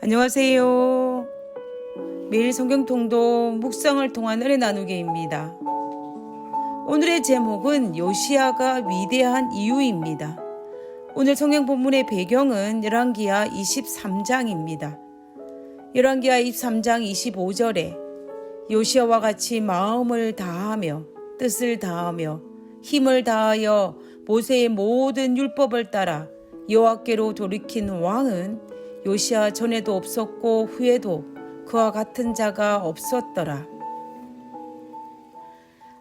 안녕하세요. 매일 성경 통독 묵상을 통한 은혜 나누기입니다. 오늘의 제목은 요시아가 위대한 이유입니다. 오늘 성경 본문의 배경은 열왕기하 23장입니다. 열왕기하 23장 25절에 요시아와 같이 마음을 다하며 뜻을 다하며 힘을 다하여 모세의 모든 율법을 따라 여호와께로 돌이킨 왕은 요시아 전에도 없었고 후에도 그와 같은 자가 없었더라.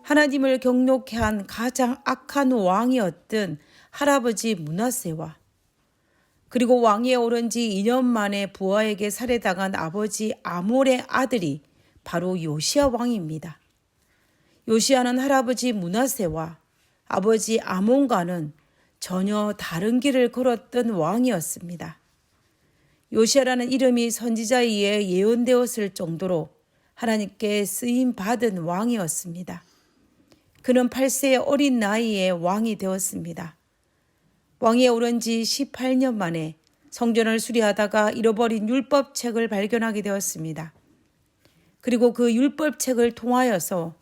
하나님을 경록해 한 가장 악한 왕이었던 할아버지 문하세와 그리고 왕위에 오른 지 2년 만에 부하에게 살해당한 아버지 아몰의 아들이 바로 요시아 왕입니다. 요시아는 할아버지 문하세와 아버지 아몬과는 전혀 다른 길을 걸었던 왕이었습니다. 요시아라는 이름이 선지자에 의해 예언되었을 정도로 하나님께 쓰임 받은 왕이었습니다. 그는 8세의 어린 나이에 왕이 되었습니다. 왕위에 오른 지 18년 만에 성전을 수리하다가 잃어버린 율법책을 발견하게 되었습니다. 그리고 그 율법책을 통하여서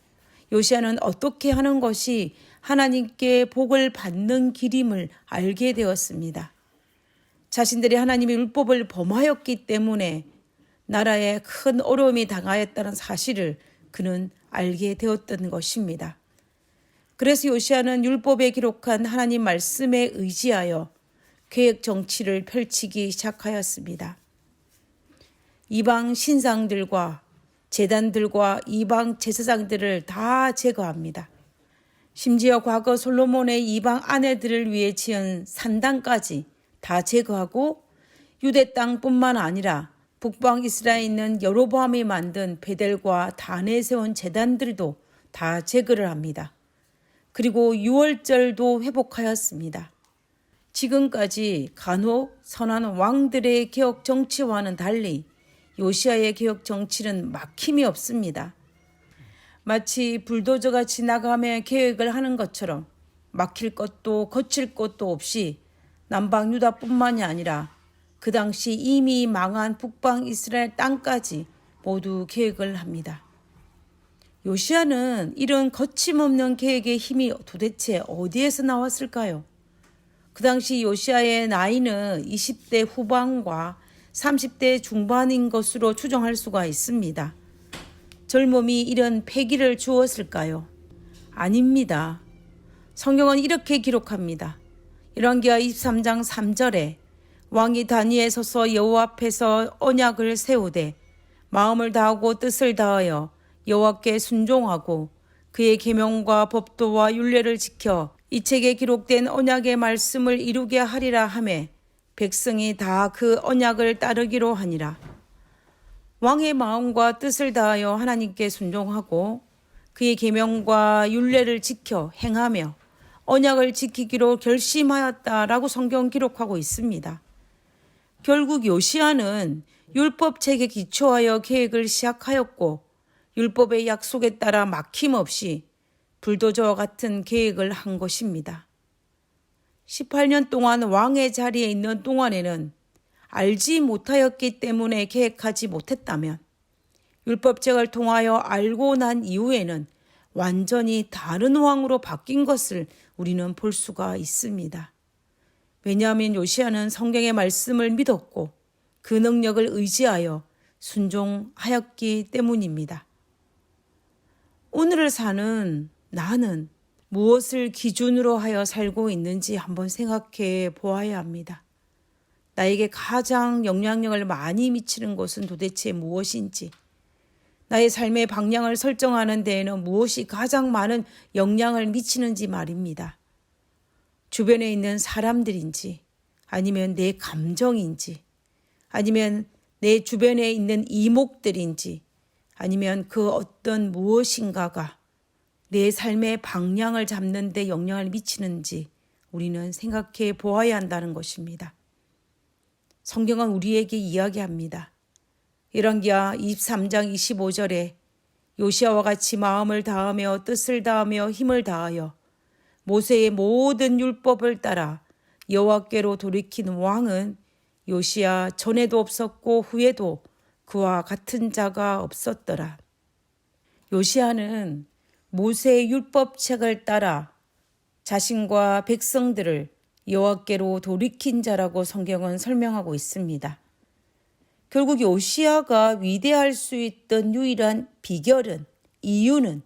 요시아는 어떻게 하는 것이 하나님께 복을 받는 길임을 알게 되었습니다. 자신들이 하나님의 율법을 범하였기 때문에 나라에 큰 어려움이 당하였다는 사실을 그는 알게 되었던 것입니다. 그래서 요시아는 율법에 기록한 하나님 말씀에 의지하여 계획 정치를 펼치기 시작하였습니다. 이방 신상들과 재단들과 이방 제사장들을 다 제거합니다. 심지어 과거 솔로몬의 이방 아내들을 위해 지은 산당까지 다 제거하고 유대 땅뿐만 아니라 북방 이스라엘에 있는 여로보암이 만든 베델과 단에 세운 재단들도 다 제거를 합니다. 그리고 유월절도 회복하였습니다. 지금까지 간혹 선한 왕들의 개혁 정치와는 달리 요시아의 개혁 정치는 막힘이 없습니다. 마치 불도저가 지나가며 계획을 하는 것처럼 막힐 것도 거칠 것도 없이 남방 유다뿐만이 아니라 그 당시 이미 망한 북방 이스라엘 땅까지 모두 계획을 합니다. 요시아는 이런 거침없는 계획의 힘이 도대체 어디에서 나왔을까요? 그 당시 요시아의 나이는 20대 후반과 30대 중반인 것으로 추정할 수가 있습니다. 젊음이 이런 패기를 주었을까요? 아닙니다. 성경은 이렇게 기록합니다. 열왕기하 23장 3절에 왕이 단위에 서서 여호와 앞에서 언약을 세우되 마음을 다하고 뜻을 다하여 여호와께 순종하고 그의 계명과 법도와 율례를 지켜 이 책에 기록된 언약의 말씀을 이루게 하리라 하매 백성이 다 그 언약을 따르기로 하니라. 왕의 마음과 뜻을 다하여 하나님께 순종하고 그의 계명과 율례를 지켜 행하며 언약을 지키기로 결심하였다라고 성경 기록하고 있습니다. 결국 요시아는 율법책에 기초하여 계획을 시작하였고 율법의 약속에 따라 막힘없이 불도저와 같은 계획을 한 것입니다. 18년 동안 왕의 자리에 있는 동안에는 알지 못하였기 때문에 계획하지 못했다면 율법책을 통하여 알고 난 이후에는 완전히 다른 왕으로 바뀐 것을 우리는 볼 수가 있습니다. 왜냐하면 요시아는 성경의 말씀을 믿었고 그 능력을 의지하여 순종하였기 때문입니다. 오늘을 사는 나는 무엇을 기준으로 하여 살고 있는지 한번 생각해 보아야 합니다. 나에게 가장 영향력을 많이 미치는 것은 도대체 무엇인지, 나의 삶의 방향을 설정하는 데에는 무엇이 가장 많은 영향을 미치는지 말입니다. 주변에 있는 사람들인지, 아니면 내 감정인지, 아니면 내 주변에 있는 이목들인지, 아니면 그 어떤 무엇인가가 내 삶의 방향을 잡는 데 영향을 미치는지 우리는 생각해 보아야 한다는 것입니다. 성경은 우리에게 이야기합니다. 열왕기하 23장 25절에 요시아와 같이 마음을 다하며 뜻을 다하며 힘을 다하여 모세의 모든 율법을 따라 여호와께로 돌이킨 왕은 요시야 전에도 없었고 후에도 그와 같은 자가 없었더라. 요시야는 모세의 율법책을 따라 자신과 백성들을 여호와께로 돌이킨 자라고 성경은 설명하고 있습니다. 결국 요시야가 위대할 수 있던 유일한 비결은 이유는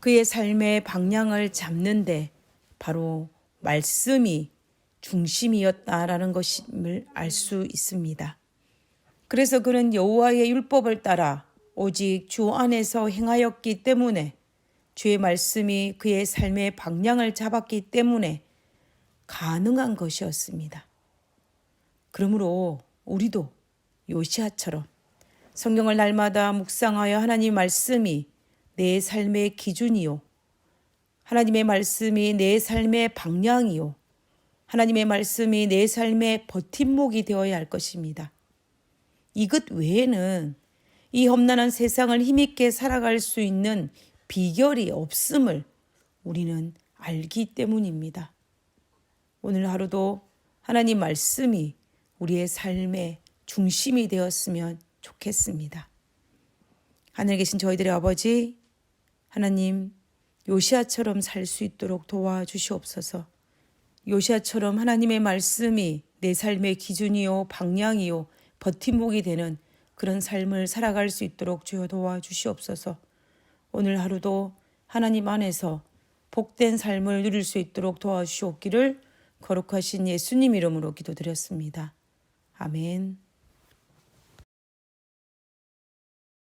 그의 삶의 방향을 잡는데 바로 말씀이 중심이었다라는 것임을 알 수 있습니다. 그래서 그는 여호와의 율법을 따라 오직 주 안에서 행하였기 때문에 주의 말씀이 그의 삶의 방향을 잡았기 때문에 가능한 것이었습니다. 그러므로 우리도 요시아처럼 성경을 날마다 묵상하여 하나님 말씀이 내 삶의 기준이요. 하나님의 말씀이 내 삶의 방향이요. 하나님의 말씀이 내 삶의 버팀목이 되어야 할 것입니다. 이것 외에는 이 험난한 세상을 힘있게 살아갈 수 있는 비결이 없음을 우리는 알기 때문입니다. 오늘 하루도 하나님 말씀이 우리의 삶의 중심이 되었으면 좋겠습니다. 하늘에 계신 저희들의 아버지, 하나님, 요시아처럼 살 수 있도록 도와주시옵소서. 요시아처럼 하나님의 말씀이 내 삶의 기준이요, 방향이요, 버팀목이 되는 그런 삶을 살아갈 수 있도록 주여 도와주시옵소서. 오늘 하루도 하나님 안에서 복된 삶을 누릴 수 있도록 도와주시옵기를 거룩하신 예수님 이름으로 기도드렸습니다. 아멘.